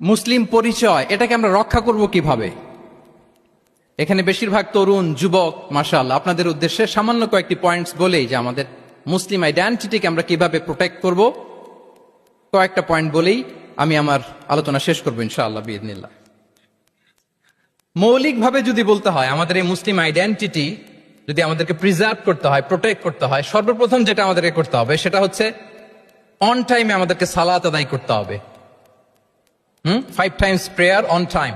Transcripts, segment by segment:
মুসলিম পরিচয়, এটাকে আমরা রক্ষা করব কীভাবে? এখানে বেশিরভাগ তরুণ, যুবক, মাশাআল্লাহ, আপনাদের উদ্দেশ্যে সামান্য কয়েকটি পয়েন্টস বলেই যে আমাদের মুসলিম আইডেন্টিটিকে আমরা কীভাবে প্রোটেক্ট করব। কয়েকটা পয়েন্ট বলেই আমি আমার আলোচনা শেষ করব ইনশাআল্লাহ বিদিনিল্লাহ মৌলিকভাবে যদি বলতে হয়, আমাদের এই মুসলিম আইডেন্টিটি যদি আমাদেরকে প্রিজার্ভ করতে হয় প্রোটেক্ট করতে হয়, সর্বপ্রথম যেটা আমাদেরকে করতে হবে সেটা হচ্ছে অন টাইমে আমাদেরকে সালাত আদায় করতে হবে। Five times prayer on time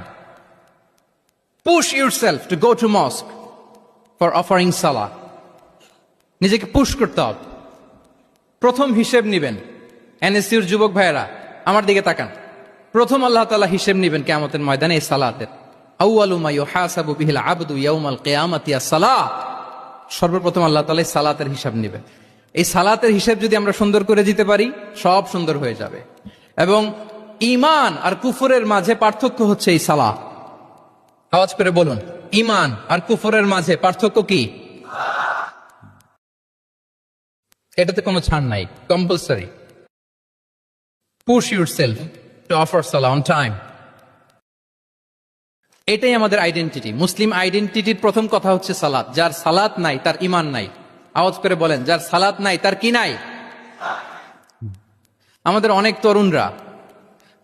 push yourself to go to mosque for offering সালা নিজেকে পুশ করতে হবে। প্রথম হিসেব নিবেন। এনএসিউর যুবক ভাইয়েরা, আমার দিকে তাকান। প্রথম আল্লাহ তাআলা হিসেব নিবেন কেয়ামতের ময়দানে এই সালাতের। আউয়ালু মা ইউহাসাবু বিহিল আবদু ইয়াউমাল কিয়ামাতি আস-সালাহ সর্বপ্রথম আল্লাহ এই সালাতের হিসাব নেবেন। এই সালাতের হিসাব যদি আমরা সুন্দর করে দিতে পারি, সব সুন্দর হয়ে যাবে। এবং ঈমান আর কুফরের মাঝে পার্থক্য হচ্ছে এই সালাহ আওয়াজ করে বলুন ঈমান আর কুফরের মাঝে পার্থক্য কি? এটাতে কোনো ছাড় নাই compulsory push yourself to offer সালা অন টাইম এটাই আমাদের আইডেন্টিটি মুসলিম আইডেন্টিটির প্রথম কথা হচ্ছে সালাত। যার সালাত নাই, তার ইমান নাই। আওয়াজ করে বলেন, যার সালাত নাই, তার কি নাই? আমাদের অনেক তরুণরা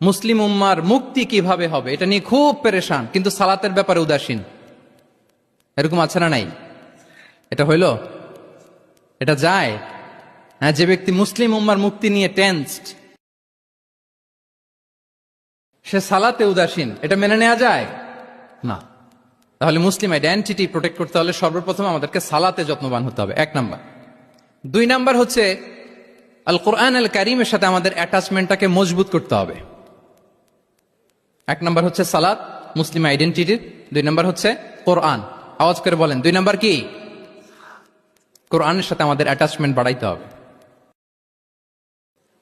মুসলিম উম্মার মুক্তি কীভাবে হবে, এটা নিয়ে খুব পেরেশান, কিন্তু সালাতের ব্যাপারে উদাসীন। এরকম আছে না নাই? এটা হইল, এটা যায়। হ্যাঁ যে ব্যক্তি মুসলিম উম্মার মুক্তি নিয়ে টেন্সড সে সালাতে উদাসীন, এটা মেনে নেওয়া যায়? না। তাহলে মুসলিম আইডেন্টিটি প্রোটেক্ট করতে হলে সর্বপ্রথম আমাদেরকে সালাতে যত্নবান হতে হবে। এক নাম্বার। দুই নাম্বার হচ্ছে আল কোরআন আল কারিমের সাথে আমাদের অ্যাটাচমেন্টটাকে মজবুত করতে হবে। এক নম্বর হচ্ছে সালাত, মুসলিম আইডেন্টিটির দুই নম্বর হচ্ছে কোরআন। আওয়াজ করে বলেন, দুই নম্বর কি? কোরআনের সাথে আমাদের অ্যাটাচমেন্ট বাড়াইতে হবে।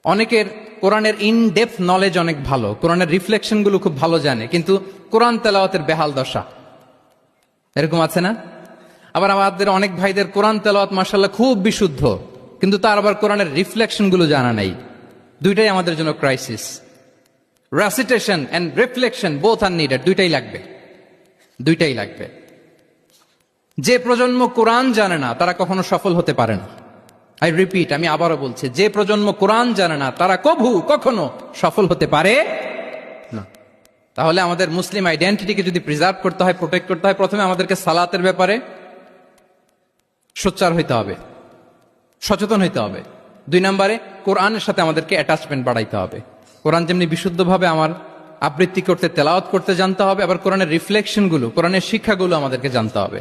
অনেকের কোরআনের ইন ডেপথ নলেজ অনেক ভালো, কোরআনের রিফ্লেকশনগুলো খুব ভালো জানে, কিন্তু কোরআন তেলাওয়াতের বেহাল দশা। এরকম আছে না? আবার আমাদের অনেক ভাইদের কোরআন তেলাওয়াত মার্শাল্লাহ খুব বিশুদ্ধ, কিন্তু তার আবার কোরআনের রিফ্লেকশনগুলো জানা নাই। দুইটাই আমাদের জন্য crisis recitation and reflection both are needed দুইটাই লাগবে। দুইটাই লাগবে। যে প্রজন্ম কোরআন জানে না, তারা কখনো সফল হতে পারে না। আই রিপিট আমি আবারও বলছি, যে প্রজন্ম কোরআন জানে না, তারা কভু কখনো সফল হতে পারে না। তাহলে আমাদের মুসলিম আইডেন্টিটিকে যদি প্রিজার্ভ করতে হয় প্রোটেক্ট করতে হয়, প্রথমে আমাদেরকে সালাতের ব্যাপারে সোচ্চার হইতে হবে, সচেতন হইতে হবে। দুই নম্বরে, কোরআনের সাথে আমাদেরকে অ্যাটাচমেন্ট বাড়াইতে হবে। কোরআন যেমনি বিশুদ্ধভাবে আমার আবৃত্তি করতে, তেলাওয়াত করতে জানতে হবে, আবার কোরআনের রিফ্লেকশনগুলো কোরআনের শিক্ষাগুলো আমাদেরকে জানতে হবে।